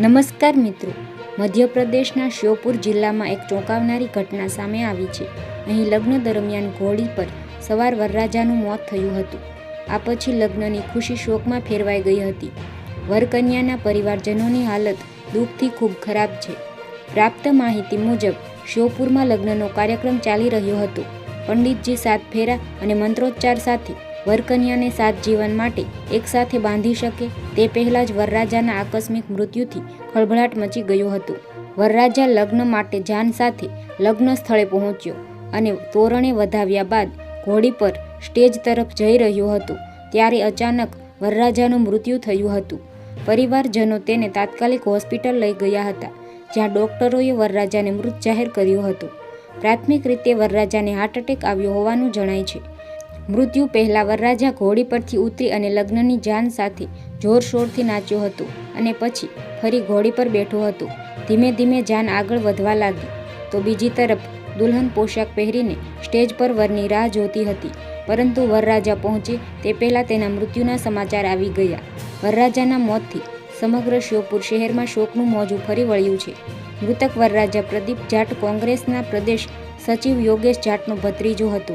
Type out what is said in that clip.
નમસ્કાર મિત્રો, મધ્યપ્રદેશના શ્યોપુર જિલ્લામાં એક ચોંકાવનારી ઘટના સામે આવી છે. અહીં લગ્ન દરમિયાન ઘોડી પર સવાર વરરાજાનું મોત થયું હતું. આ પછી લગ્નની ખુશી શોકમાં ફેરવાઈ ગઈ હતી. વરકન્યાના પરિવારજનોની હાલત દુઃખથી ખૂબ ખરાબ છે. પ્રાપ્ત માહિતી મુજબ, શ્યોપુરમાં લગ્નનો કાર્યક્રમ ચાલી રહ્યો હતો. પંડિતજી સાત ફેરા અને મંત્રોચ્ચાર સાથે વરકન્યાને સાત જીવન માટે એકસાથે બાંધી શકે તે પહેલાં જ વરરાજાના આકસ્મિક મૃત્યુથી ખળભળાટ મચી ગયો હતો. વરરાજા લગ્ન માટે જાન સાથે લગ્ન સ્થળે પહોંચ્યો અને તોરણે વધાવ્યા બાદ ઘોડી પર સ્ટેજ તરફ જઈ રહ્યો હતો. ત્યારે અચાનક વરરાજાનું મૃત્યુ થયું હતું. પરિવારજનો તેને તાત્કાલિક હોસ્પિટલ લઈ ગયા હતા, જ્યાં ડોક્ટરોએ વરરાજાને મૃત જાહેર કર્યો હતો. પ્રાથમિક રીતે વરરાજાને હાર્ટ એટેક આવ્યો હોવાનું જણાય છે. મૃત્યુ પહેલાં વરરાજા ઘોડી પરથી ઉતરી અને લગ્નની જાન સાથે જોરશોરથી નાચ્યો હતો અને પછી ફરી ઘોડી પર બેઠો હતો. ધીમે ધીમે જાન આગળ વધવા લાગી. તો બીજી તરફ દુલ્હન પોશાક પહેરીને સ્ટેજ પર વરની રાહ જોતી હતી. પરંતુ વરરાજા પહોંચે તે પહેલાં તેના મૃત્યુના સમાચાર આવી ગયા. વરરાજાના મોતથી સમગ્ર શ્યોપુર શહેરમાં શોકનું મોજું ફરી વળ્યું છે. મૃતક વરરાજા પ્રદીપ જાટ કોંગ્રેસના પ્રદેશ સચિવ યોગેશ જાટનો ભત્રીજો હતો.